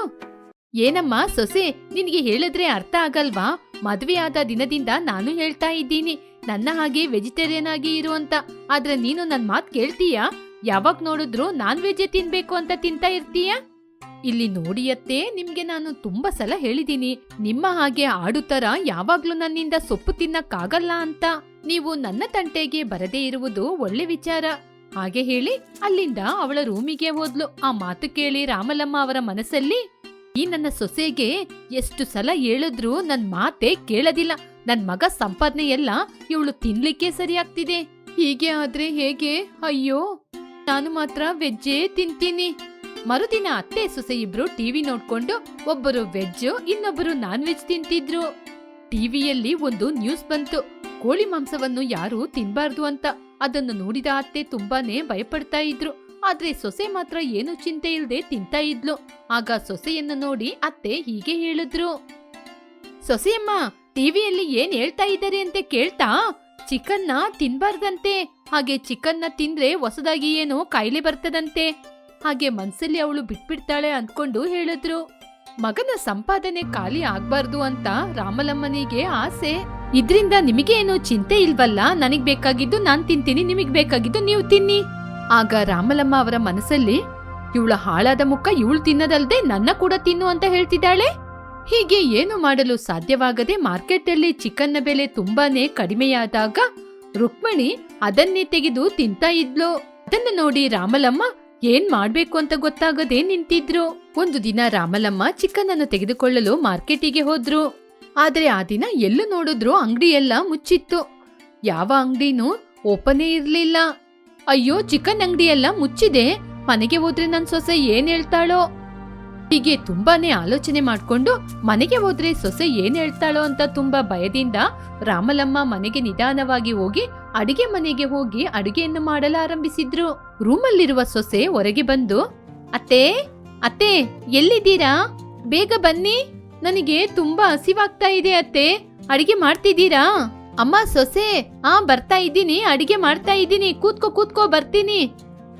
ಏನಮ್ಮ ಸೊಸೆ, ನಿನಗೆ ಹೇಳಿದ್ರೆ ಅರ್ಥ ಆಗಲ್ವಾ? ಮದುವೆಯಾದ ದಿನದಿಂದ ನಾನು ಹೇಳ್ತಾ ಇದ್ದೀನಿ. ನನ್ನ ಹಾಗೆ ವೆಜಿಟೇರಿಯನ್ ಆಗಿ ಇರುವಂತ ಆದ್ರೆ ನೀನು ನನ್ ಮಾತ್ ಕೇಳ್ತೀಯಾ? ಯಾವಾಗ ನೋಡಿದ್ರು ನಾನ್ ವೆಜ್ ತಿನ್ಬೇಕು ಅಂತ ತಿಂತಾ ಇರ್ತೀಯ? ಇಲ್ಲಿ ನೋಡಿಯತ್ತೆ ನಿಮ್ಗೆ ನಾನು ತುಂಬಾ ಸಲ ಹೇಳಿದೀನಿ, ನಿಮ್ಮ ಹಾಗೆ ಆಡು ತರ ಯಾವಾಗ್ಲೂ ನನ್ನಿಂದ ಸೊಪ್ಪು ತಿನ್ನಕ್ಕಾಗಲ್ಲ ಅಂತ. ನೀವು ನನ್ನ ತಂಟೆಗೆ ಬರದೇ ಇರುವುದು ಒಳ್ಳೆ ವಿಚಾರ. ಹಾಗೆ ಹೇಳಿ, ಅಲ್ಲಿಂದ ಅವಳ ರೂಮಿಗೆ ಹೋದ್ಲು. ಆ ಮಾತು ಕೇಳಿ ರಾಮಲಮ್ಮ ಅವರ ಮನಸ್ಸಲ್ಲಿ, ಈ ನನ್ನ ಸೊಸೆಗೆ ಎಷ್ಟು ಸಲ ಹೇಳಿದ್ರು ನನ್ ಮಾತೇ ಕೇಳದಿಲ್ಲ. ನನ್ ಮಗ ಸಂಪಾದನೆ ಎಲ್ಲ ಇವಳು ತಿನ್ಲಿಕ್ಕೆ ಸರಿಯಾಗ್ತಿದೆ. ಹೀಗೆ ಆದ್ರೆ ಹೇಗೆ? ಅಯ್ಯೋ! ನಾನು ಮಾತ್ರ ವೆಜ್ಜೇ ತಿಂತೀನಿ. ಮರುದಿನ ಅತ್ತೆ ಸೊಸೆ ಇಬ್ರು ಟಿವಿ ನೋಡ್ಕೊಂಡು ಒಬ್ಬರು ವೆಜ್ ಇನ್ನೊಬ್ಬರು ನಾನ್ ವೆಜ್ ತಿಂತಿದ್ರು ಟಿವಿಯಲ್ಲಿ ಒಂದು ನ್ಯೂಸ್ ಬಂತು. ಕೋಳಿ ಮಾಂಸವನ್ನು ಯಾರು ತಿನ್ಬಾರ್ದು ಅಂತ. ಅದನ್ನು ನೋಡಿದ ಅತ್ತೆ ತುಂಬಾನೇ ಭಯಪಡ್ತಾ ಇದ್ರು. ಆದ್ರೆ ಸೊಸೆ ಮಾತ್ರ ಏನು ಚಿಂತೆ ಇಲ್ಲದೆ ತಿಂತಾ ಇದ್ಲು. ಆಗ ಸೊಸೆಯನ್ನ ನೋಡಿ ಅತ್ತೆ ಹೀಗೆ ಹೇಳಿದ್ರು. ಸೊಸೆಯಮ್ಮ ಟಿವಿಯಲ್ಲಿ ಏನ್ ಹೇಳ್ತಾ ಇದ್ದಾರೆ ಅಂತ ಕೇಳ್ತಾ? ಚಿಕನ್ನ ತಿನ್ಬಾರ್ದಂತೆ, ಹಾಗೆ ಚಿಕನ್ನ ತಿಂದ್ರೆ ಹೊಸದಾಗಿ ಏನೋ ಕಾಯಿಲೆ ಬರ್ತದಂತೆ. ಹಾಗೆ ಮನ್ಸಲ್ಲಿ ಅವಳು ಬಿಟ್ಬಿಡ್ತಾಳೆ ಅಂದ್ಕೊಂಡು ಹೇಳಿದ್ರು. ಮಗನ ಸಂಪಾದನೆ ಖಾಲಿ ಆಗ್ಬಾರ್ದು ಅಂತ ರಾಮಲಮ್ಮನಿಗೆ ಆಸೆ. ಇದ್ರಿಂದ ನಿಮಗೆ ಏನು ಚಿಂತೆ ಇಲ್ವಲ್ಲ? ನನಗ್ ಬೇಕಾಗಿದ್ದು ನಾನ್ ತಿಂತೀನಿ, ನಿಮಗ್ ಬೇಕಾಗಿದ್ದು ನೀವು ತಿನ್ನಿ. ಆಗ ರಾಮಲಮ್ಮ ಅವರ ಮನಸ್ಸಲ್ಲಿ, ಇವಳ ಹಾಳಾದ ಮುಖ ಇವಳು ತಿನ್ನದಲ್ದೆ ನನ್ನ ಕೂಡ ತಿನ್ನು ಅಂತ ಹೇಳ್ತಿದ್ದಾಳೆ? ಹೀಗೆ ಏನು ಮಾಡಲು ಸಾಧ್ಯವಾಗದೆ ಮಾರ್ಕೆಟಲ್ಲಿ ಚಿಕನ್ನ ಬೆಲೆ ತುಂಬಾನೇ ಕಡಿಮೆಯಾದಾಗ ರುಕ್ಮಣಿ ಅದನ್ನೇ ತೆಗೆದು ತಿಂತಾ ಇದ್ಲು. ಅದನ್ನ ನೋಡಿ ರಾಮಲಮ್ಮ, ಏನ್ ಮಾಡ್ಬೇಕು ಅಂತ ಗೊತ್ತಾಗದೆ ನಿಂತಿದ್ರು. ಒಂದು ದಿನ ರಾಮಲಮ್ಮ ಚಿಕನ್ ಅನ್ನು ತೆಗೆದುಕೊಳ್ಳಲು ಮಾರ್ಕೆಟಿಗೆ ಹೋದ್ರು. ಆದ್ರೆ ಆ ದಿನ ಎಲ್ಲೂ ನೋಡಿದ್ರು ಅಂಗಡಿ ಎಲ್ಲ ಮುಚ್ಚಿತ್ತು. ಯಾವ ಅಂಗಡಿನೂ ಓಪನೇ ಇರ್ಲಿಲ್ಲ. ಅಯ್ಯೋ, ಚಿಕನ್ ಅಂಗಡಿ ಎಲ್ಲ ಮುಚ್ಚಿದೆ. ಮನೆಗೆ ಹೋದ್ರೆ ನನ್ ಸೊಸೆ ಏನ್ ಹೇಳ್ತಾಳೋ? ಹೀಗೆ ತುಂಬಾನೇ ಆಲೋಚನೆ ಮಾಡ್ಕೊಂಡು ಮನೆಗೆ ಹೋದ್ರೆ ಸೊಸೆ ಏನ್ ಹೇಳ್ತಾಳೋ ಅಂತ ತುಂಬಾ ಭಯದಿಂದ ರಾಮಲಮ್ಮ ಮನೆಗೆ ನಿಧಾನವಾಗಿ ಹೋಗಿ ಅಡಿಗೆ ಮನೆಗೆ ಹೋಗಿ ಅಡಿಗೆಯನ್ನು ಮಾಡಲಾರಂಭಿಸಿದ್ರು ರೂಮಲ್ಲಿರುವ ಸೊಸೆ ಹೊರಗೆ ಬಂದು, ಅತ್ತೆ ಅತ್ತೆ, ಎಲ್ಲಿದ್ದೀರಾ? ಬೇಗ ಬನ್ನಿ. ನನಗೆ ತುಂಬಾ ಹಸಿವಾಗ್ತಾ ಇದೆ ಅತ್ತೆ. ಅಡಿಗೆ ಮಾಡ್ತಿದ್ದೀರಾ? ಅಮ್ಮ, ಸೊಸೆ, ಆ, ಬರ್ತಾ ಇದ್ದೀನಿ. ಅಡಿಗೆ ಮಾಡ್ತಾ ಇದ್ದೀನಿ. ಕೂತ್ಕೋ ಕೂತ್ಕೋ, ಬರ್ತೀನಿ.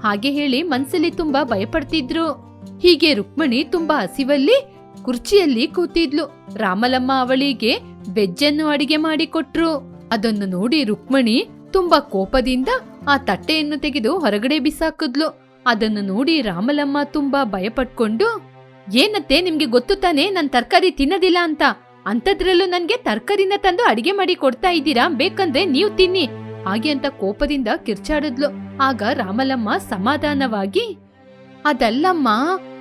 ಹಾಗೆ ಹೇಳಿ ಮನ್ಸಲ್ಲಿ ತುಂಬಾ ಭಯಪಡ್ತಿದ್ರು. ಹೀಗೆ ರುಕ್ಮಣಿ ತುಂಬಾ ಹಸಿವಲ್ಲಿ ಕುರ್ಚಿಯಲ್ಲಿ ಕೂತಿದ್ಲು. ರಾಮಲಮ್ಮ ಅವಳಿಗೆ ಬೆಜ್ಜನ್ನು ಅಡಿಗೆ ಮಾಡಿಕೊಟ್ರು. ಅದನ್ನು ನೋಡಿ ರುಕ್ಮಣಿ ತುಂಬಾ ಕೋಪದಿಂದ ಆ ತಟ್ಟೆಯನ್ನು ತೆಗೆದು ಹೊರಗಡೆ ಬಿಸಾಕಿದ್ಲು. ಅದನ್ನು ನೋಡಿ ರಾಮಲಮ್ಮ ತುಂಬಾ ಭಯಪಟ್ಕೊಂಡು, ಏನತ್ತೆ, ನಿಮ್ಗೆ ಗೊತ್ತು ತಾನೇ? ನನ್ ತರಕಾರಿ ತಿನ್ನದಿಲ್ಲ ಅಂತ. ಅಂತದ್ರಲ್ಲೂ ನನ್ಗೆ ತರಕಾರಿನ ತಂದು ಅಡಿಗೆ ಮಾಡಿ ಕೊಡ್ತಾ ಇದ್ದೀರಾ? ಬೇಕಂದ್ರೆ ನೀವು ತಿನ್ನಿ. ಹಾಗೆ ಅಂತ ಕೋಪದಿಂದ ಕಿರ್ಚಾಡಿದ್ಲು. ಆಗ ರಾಮಲಮ್ಮ ಸಮಾಧಾನವಾಗಿ ಅದಲ್ಲಮ್ಮ,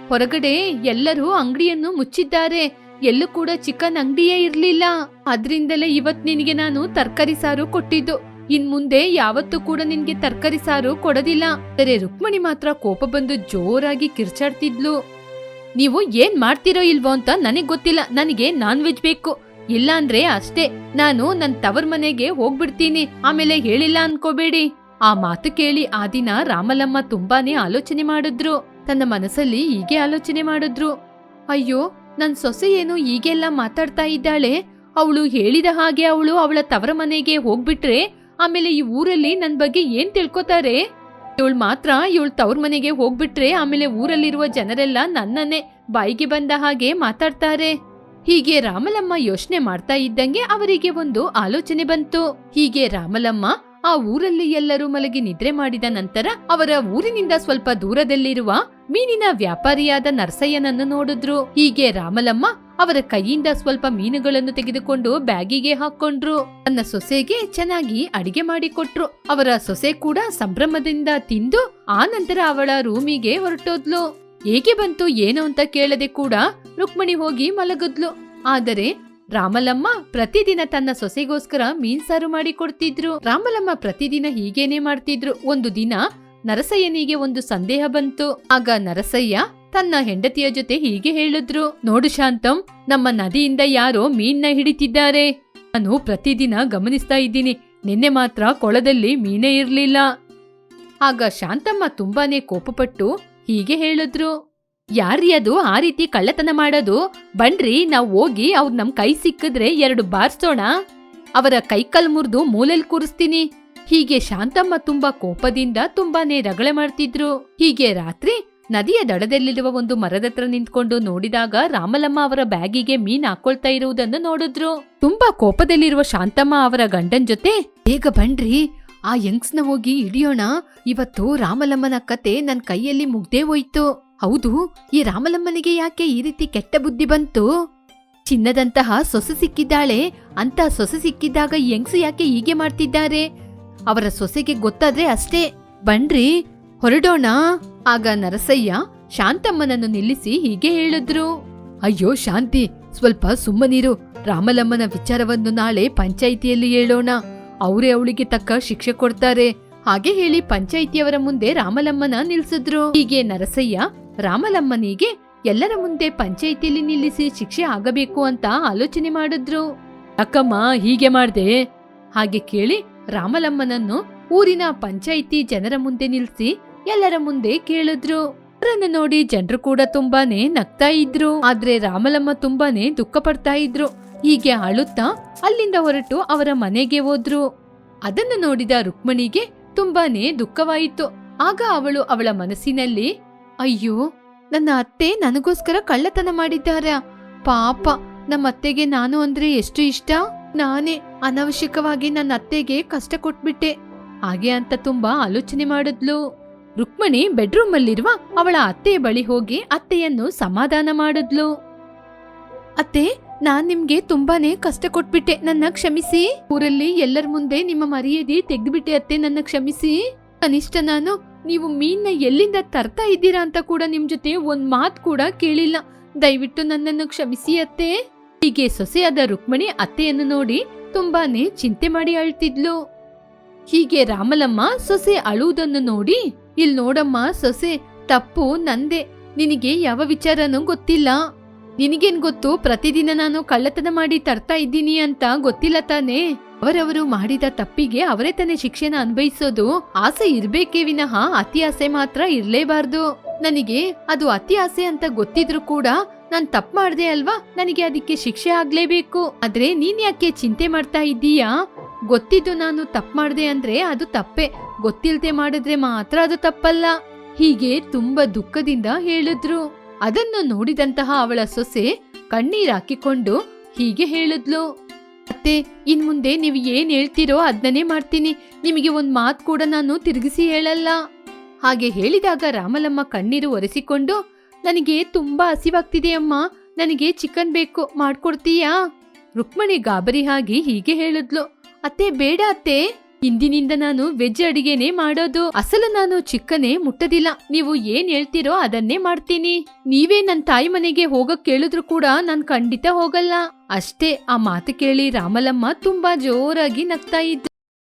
ಹೊರಗಡೆ ಎಲ್ಲರೂ ಅಂಗಡಿಯನ್ನು ಮುಚ್ಚಿದ್ದಾರೆ. ಎಲ್ಲೂ ಕೂಡ ಚಿಕನ್ ಅಂಗಡಿಯೇ ಇರ್ಲಿಲ್ಲ. ಅದ್ರಿಂದಲೇ ಇವತ್ ನಿನಗೆ ನಾನು ತರಕಾರಿ ಸಾರು ಕೊಟ್ಟಿದ್ದು. ಇನ್ ಮುಂದೆ ಯಾವತ್ತೂ ಕೂಡ ನಿನ್ಗೆ ತರಕಾರಿ ಸಾರು ಕೊಡೋದಿಲ್ಲ. ಆದರೆ ರುಕ್ಮಣಿ ಮಾತ್ರ ಕೋಪ ಬಂದು ಜೋರಾಗಿ ಕಿರ್ಚಾಡ್ತಿದ್ಲು. ನೀವು ಏನ್ ಮಾಡ್ತಿರೋ ಇಲ್ವೋ ಅಂತ ನನಗ್ ಗೊತ್ತಿಲ್ಲ. ನನಗೆ ನಾನ್ ವೆಜ್ ಬೇಕು ಇಲ್ಲಾಂದ್ರೆ ಅಷ್ಟೇ. ನಾನು ನನ್ ತವರ್ ಮನೆಗೆ ಹೋಗ್ಬಿಡ್ತೀನಿ. ಆಮೇಲೆ ಹೇಳಿಲ್ಲ ಅನ್ಕೋಬೇಡಿ. ಆ ಮಾತು ಕೇಳಿ ಆ ದಿನ ರಾಮಲಮ್ಮ ತುಂಬಾನೇ ಆಲೋಚನೆ ಮಾಡಿದ್ರು. ತನ್ನ ಮನಸ್ಸಲ್ಲಿ ಹೀಗೆ ಆಲೋಚನೆ ಮಾಡಿದ್ರು. ಅಯ್ಯೋ, ನನ್ ಸೊಸೆ ಏನು ಹೀಗೆಲ್ಲ ಮಾತಾಡ್ತಾ ಇದ್ದಾಳೆ? ಅವಳು ಹೇಳಿದ ಹಾಗೆ ಅವಳು ಅವಳ ತವರ ಮನೆಗೆ ಹೋಗ್ಬಿಟ್ರೆ ಆಮೇಲೆ ಈ ಊರಲ್ಲಿ ನನ್ ಬಗ್ಗೆ ಏನ್ ತಿಳ್ಕೊತಾರೆ? ಇವಳು ಮಾತ್ರ ಇವಳು ತವ್ರ ಮನೆಗೆ ಹೋಗ್ಬಿಟ್ರೆ ಆಮೇಲೆ ಊರಲ್ಲಿರುವ ಜನರೆಲ್ಲ ನನ್ನನ್ನೇ ಬಾಯಿಗೆ ಬಂದ ಹಾಗೆ ಮಾತಾಡ್ತಾರೆ. ಹೀಗೆ ರಾಮಲಮ್ಮ ಯೋಚನೆ ಮಾಡ್ತಾ ಇದ್ದಂಗೆ ಅವರಿಗೆ ಒಂದು ಆಲೋಚನೆ ಬಂತು. ಹೀಗೆ ರಾಮಲಮ್ಮ ಆ ಊರಲ್ಲಿ ಎಲ್ಲರೂ ಮಲಗಿ ನಿದ್ರೆ ಮಾಡಿದ ನಂತರ ಅವರ ಊರಿನಿಂದ ಸ್ವಲ್ಪ ದೂರದಲ್ಲಿರುವ ಮೀನಿನ ವ್ಯಾಪಾರಿಯಾದ ನರಸಯ್ಯನನ್ನು ನೋಡಿದ್ರು. ಹೀಗೆ ರಾಮಲಮ್ಮ ಅವರ ಕೈಯಿಂದ ಸ್ವಲ್ಪ ಮೀನುಗಳನ್ನು ತೆಗೆದುಕೊಂಡು ಬ್ಯಾಗಿಗೆ ಹಾಕೊಂಡ್ರು. ತನ್ನ ಸೊಸೆಗೆ ಚೆನ್ನಾಗಿ ಅಡಿಗೆ ಮಾಡಿಕೊಟ್ರು. ಅವರ ಸೊಸೆ ಕೂಡ ಸಂಭ್ರಮದಿಂದ ತಿಂದು ಆ ನಂತರ ಅವಳ ರೂಮಿಗೆ ಹೊರಟೋದ್ಲು. ಹೇಗೆ ಬಂತು ಏನು ಅಂತ ಕೇಳದೆ ಕೂಡ ರುಕ್ಮಣಿ ಹೋಗಿ ಮಲಗದ್ಲು. ಆದರೆ ರಾಮಲಮ್ಮ ಪ್ರತಿದಿನ ತನ್ನ ಸೊಸೆಗೋಸ್ಕರ ಮೀನ್ ಸಾರು ಮಾಡಿ ಕೊಡ್ತಿದ್ರು ರಾಮಲಮ್ಮ ಪ್ರತಿದಿನ ಹೀಗೇನೆ ಮಾಡ್ತಿದ್ರು. ಒಂದು ದಿನ ನರಸಯ್ಯನಿಗೆ ಒಂದು ಸಂದೇಹ ಬಂತು. ಆಗ ನರಸಯ್ಯ ತನ್ನ ಹೆಂಡತಿಯ ಜೊತೆ ಹೀಗೆ ಹೇಳಿದ್ರು, ನೋಡು ಶಾಂತಂ, ನಮ್ಮ ನದಿಯಿಂದ ಯಾರೋ ಮೀನ್ನ ಹಿಡಿತಿದ್ದಾರೆ. ನಾನು ಪ್ರತಿದಿನ ಗಮನಿಸ್ತಾ ಇದ್ದೀನಿ. ನಿನ್ನೆ ಮಾತ್ರ ಕೊಳದಲ್ಲಿ ಮೀನೇ ಇರ್ಲಿಲ್ಲ. ಆಗ ಶಾಂತಮ್ಮ ತುಂಬಾನೇ ಕೋಪಪಟ್ಟು ಹೀಗೆ ಹೇಳಿದ್ರು ಯಾರಿ ಅದು? ಆ ರೀತಿ ಕಳ್ಳತನ ಮಾಡೋದು? ಬನ್ರಿ, ನಾವು ಹೋಗಿ ಅವ್ರು ನಮ್ ಕೈ ಸಿಕ್ಕಿದ್ರೆ ಎರಡು ಬಾರ್ಸೋಣ. ಅವರ ಕೈಕಲ್ ಮುರಿದು ಮೂಲೆಲ್ ಕೂರಿಸ್ತೀನಿ. ಹೀಗೆ ಶಾಂತಮ್ಮ ತುಂಬಾ ಕೋಪದಿಂದ ತುಂಬಾನೇ ರಗಳೆ ಮಾಡ್ತಿದ್ರು. ಹೀಗೆ ರಾತ್ರಿ ನದಿಯ ದಡದಲ್ಲಿರುವ ಒಂದು ಮರದತ್ರ ನಿಂತ್ಕೊಂಡು ನೋಡಿದಾಗ ರಾಮಲಮ್ಮ ಅವರ ಬ್ಯಾಗಿಗೆ ಮೀನ್ ಹಾಕೊಳ್ತಾ ಇರುವುದನ್ನು ನೋಡಿದ್ರು. ತುಂಬಾ ಕೋಪದಲ್ಲಿರುವ ಶಾಂತಮ್ಮ ಅವರ ಗಂಡನ್ ಜೊತೆ, ಬೇಗ ಬನ್ರಿ, ಆ ಯಂಗ್ಸ್ನ ಹೋಗಿ ಹಿಡಿಯೋಣ. ಇವತ್ತು ರಾಮಲಮ್ಮನ ಕತೆ ನನ್ ಕೈಯಲ್ಲಿ ಮುಗ್ದೇ ಹೋಯ್ತು. ಹೌದು, ಈ ರಾಮಲಮ್ಮನಿಗೆ ಯಾಕೆ ಈ ರೀತಿ ಕೆಟ್ಟ ಬುದ್ಧಿ ಬಂತು? ಚಿನ್ನದಂತಹ ಸೊಸೆ ಸಿಕ್ಕಿದ್ದಾಳೆ. ಅಂತ ಸೊಸೆ ಸಿಕ್ಕಿದ್ದಾಗ ಯಂಗ್ಸ್ ಯಾಕೆ ಹೀಗೆ ಮಾಡ್ತಿದ್ದಾರೆ? ಅವರ ಸೊಸೆಗೆ ಗೊತ್ತಾದ್ರೆ ಅಷ್ಟೇ. ಬನ್ರಿ, ಹೊರಡೋಣ. ಆಗ ನರಸಯ್ಯ ಶಾಂತಮ್ಮನನ್ನು ನಿಲ್ಲಿಸಿ ಹೀಗೆ ಹೇಳಿದ್ರು. ಅಯ್ಯೋ ಶಾಂತಿ, ಸ್ವಲ್ಪ ಸುಮ್ಮನಿರು. ರಾಮಲಮ್ಮನ ವಿಚಾರವನ್ನು ನಾಳೆ ಪಂಚಾಯಿತಿಯಲ್ಲಿ ಹೇಳೋಣ. ಅವರೇ ಅವಳಿಗೆ ತಕ್ಕ ಶಿಕ್ಷೆ ಕೊಡ್ತಾರೆ. ಹಾಗೆ ಹೇಳಿ ಪಂಚಾಯಿತಿಯವರ ಮುಂದೆ ರಾಮಲಮ್ಮನ ನಿಲ್ಸಿದ್ರು. ಹೀಗೆ ನರಸಯ್ಯ ರಾಮಲಮ್ಮನಿಗೆ ಎಲ್ಲರ ಮುಂದೆ ಪಂಚಾಯಿತಿಯಲ್ಲಿ ನಿಲ್ಲಿಸಿ ಶಿಕ್ಷೆ ಆಗಬೇಕು ಅಂತ ಆಲೋಚನೆ ಮಾಡಿದ್ರು. ಅಕ್ಕಮ್ಮ, ಹೀಗೆ ಮಾಡ್ದೆ. ಹಾಗೆ ಕೇಳಿ ರಾಮಲಮ್ಮನನ್ನು ಊರಿನ ಪಂಚಾಯಿತಿ ಜನರ ಮುಂದೆ ನಿಲ್ಸಿ ಎಲ್ಲರ ಮುಂದೆ ಕೇಳಿದ್ರು. ಅವರನ್ನು ನೋಡಿ ಜನರು ಕೂಡ ತುಂಬಾನೇ ನಗ್ತಾ ಇದ್ರು. ಆದ್ರೆ ರಾಮಲಮ್ಮ ತುಂಬಾನೇ ದುಃಖ ಪಡ್ತಾ ಇದ್ರು. ಹೀಗೆ ಅಳುತ್ತಾ ಅಲ್ಲಿಂದ ಹೊರಟು ಅವರ ಮನೆಗೆ ಹೋದ್ರು. ಅದನ್ನು ನೋಡಿದ ರುಕ್ಮಣಿಗೆ ತುಂಬಾನೇ ದುಃಖವಾಯಿತು. ಆಗ ಅವಳು ಅವಳ ಮನಸ್ಸಿನಲ್ಲಿ, ಅಯ್ಯೋ, ನನ್ನ ಅತ್ತೆ ನನಗೋಸ್ಕರ ಕಳ್ಳತನ ಮಾಡಿದ್ದಾರ? ಪಾಪ ನಮ್ಮ ಅತ್ತೆಗೆ ನಾನು ಅಂದ್ರೆ ಎಷ್ಟು ಇಷ್ಟ? ನಾನೇ ಅನವಶ್ಯಕವಾಗಿ ನನ್ನ ಅತ್ತೆಗೆ ಕಷ್ಟ ಕೊಟ್ಬಿಟ್ಟೆ. ಹಾಗೆ ಅಂತ ತುಂಬಾ ಆಲೋಚನೆ ಮಾಡಿದ್ಲು. ರುಕ್ಮಣಿ ಬೆಡ್ರೂಮ್ ಅಲ್ಲಿರುವ ಅವಳ ಅತ್ತೆಯ ಬಳಿ ಹೋಗಿ ಅತ್ತೆಯನ್ನು ಸಮಾಧಾನ ಮಾಡಿದ್ಲು. ಅತ್ತೆ, ನಾನ್ ನಿಮ್ಗೆ ತುಂಬಾನೇ ಕಷ್ಟ ಕೊಟ್ಬಿಟ್ಟೆ, ನನ್ನ ಕ್ಷಮಿಸಿ. ಊರಲ್ಲಿ ಎಲ್ಲರ ಮುಂದೆ ನಿಮ್ಮ ಮರ್ಯಾದೆ ತೆಗ್ದುಬಿಟ್ಟೆ, ಅತ್ತೆ, ನನ್ನ ಕ್ಷಮಿಸಿ. ಕನಿಷ್ಠ ನಾನು ನೀವು ಮೀನ್ನ ಎಲ್ಲಿಂದ ತರ್ತಾ ಇದ್ದೀರಾ ಅಂತ ಕೂಡ ನಿಮ್ ಜೊತೆ ಒಂದ್ ಮಾತು ಕೂಡ ಕೇಳಿಲ್ಲ. ದಯವಿಟ್ಟು ನನ್ನನ್ನು ಕ್ಷಮಿಸಿ, ಅತ್ತೆ. ಹೀಗೆ ಸೊಸೆಯಾದ ರುಕ್ಮಣಿ ಅತ್ತೆಯನ್ನು ನೋಡಿ ತುಂಬಾನೇ ಚಿಂತೆ ಮಾಡಿ ಅಳ್ತಿದ್ಲು. ಹೀಗೆ ರಾಮಲಮ್ಮ ಸೊಸೆ ಅಳುವುದನ್ನು ನೋಡಿ, ಇಲ್ ನೋಡಮ್ಮ ಸೊಸೆ, ತಪ್ಪು ನಂದೆ. ನಿನಗೆ ಯಾವ ವಿಚಾರನೂ ಗೊತ್ತಿಲ್ಲ. ನಿನಗೇನ್ ಗೊತ್ತು? ಪ್ರತಿದಿನ ನಾನು ಕಳ್ಳತನ ಮಾಡಿ ತರ್ತಾ ಇದ್ದೀನಿ ಅಂತ ಗೊತ್ತಿಲ್ಲ ತಾನೇ. ಅವರವರು ಮಾಡಿದ ತಪ್ಪಿಗೆ ಅವರೇ ತಾನೇ ಶಿಕ್ಷೆನ ಅನ್ಭವಿಸೋದು ಆಸೆ ಇರ್ಬೇಕೇ ವಿನಃ ಅತಿ ಆಸೆ ಮಾತ್ರ ಇರ್ಲೇಬಾರ್ದು. ನನಗೆ ಅದು ಅತಿ ಆಸೆ ಅಂತ ಗೊತ್ತಿದ್ರು ಕೂಡ ನಾನ್ ತಪ್ಪು ಮಾಡ್ದೆ ಅಲ್ವಾ? ನನಗೆ ಅದಕ್ಕೆ ಶಿಕ್ಷೆ ಆಗ್ಲೇಬೇಕು. ಆದ್ರೆ ನೀನ್ ಯಾಕೆ ಚಿಂತೆ ಮಾಡ್ತಾ ಇದ್ದೀಯಾ? ಗೊತ್ತಿದ್ದು ನಾನು ತಪ್ಪು ಮಾಡ್ದೆ ಅಂದ್ರೆ ಅದು ತಪ್ಪೆ. ಗೊತ್ತಿಲ್ದೆ ಮಾಡಿದ್ರೆ ಮಾತ್ರ ಅದು ತಪ್ಪಲ್ಲ. ಹೀಗೆ ತುಂಬಾ ದುಃಖದಿಂದ ಹೇಳಿದ್ರು. ಅದನ್ನು ನೋಡಿದಂತಹ ಅವಳ ಸೊಸೆ ಕಣ್ಣೀರಾಕಿಕೊಂಡು ಹೀಗೆ ಹೇಳಿದ್ಲು. ಅತ್ತೆ, ಇನ್ ಮುಂದೆ ನೀವು ಏನ್ ಹೇಳ್ತೀರೋ ಅದನ್ನೇ ಮಾಡ್ತೀನಿ. ನಿಮಗೆ ಒಂದ್ ಮಾತ್ ಕೂಡ ನಾನು ತಿರುಗಿಸಿ ಹೇಳಲ್ಲ. ಹಾಗೆ ಹೇಳಿದಾಗ ರಾಮಲಮ್ಮ ಕಣ್ಣೀರು ಒರೆಸಿಕೊಂಡು ನನಗೆ ತುಂಬಾ ಹಸಿವಾಗ್ತಿದೆ ಅಮ್ಮ. ನನಗೆ ಚಿಕನ್ ಬೇಕು, ಮಾಡ್ಕೊಡ್ತೀಯಾ? ರುಕ್ಮಣಿ ಗಾಬರಿ ಹಾಗೆ ಹೀಗೆ ಹೇಳಿದ್ಲು. ಅತ್ತೆ, ಬೇಡ ಅತ್ತೆ. ಇಂದಿನಿಂದ ನಾನು ವೆಜ್ ಅಡಿಗೆನೆ ಮಾಡೋದು. ಅಸಲು ನಾನು ಚಿಕ್ಕನೇ ಮುಟ್ಟದಿಲ್ಲ. ನೀವು ಏನ್ ಹೇಳ್ತೀರೋ ಅದನ್ನೇ ಮಾಡ್ತೀನಿ. ನೀವೇ ನನ್ ತಾಯಿ ಮನೆಗೆ ಹೋಗಕ್ ಕೇಳಿದ್ರು ಕೂಡ ನಾನ್ ಖಂಡಿತ ಹೋಗಲ್ಲ. ಅಷ್ಟೇ, ಆ ಮಾತು ಕೇಳಿ ರಾಮಲಮ್ಮ ತುಂಬಾ ಜೋರಾಗಿ ನಗ್ತಾ ಇದ್ಲು.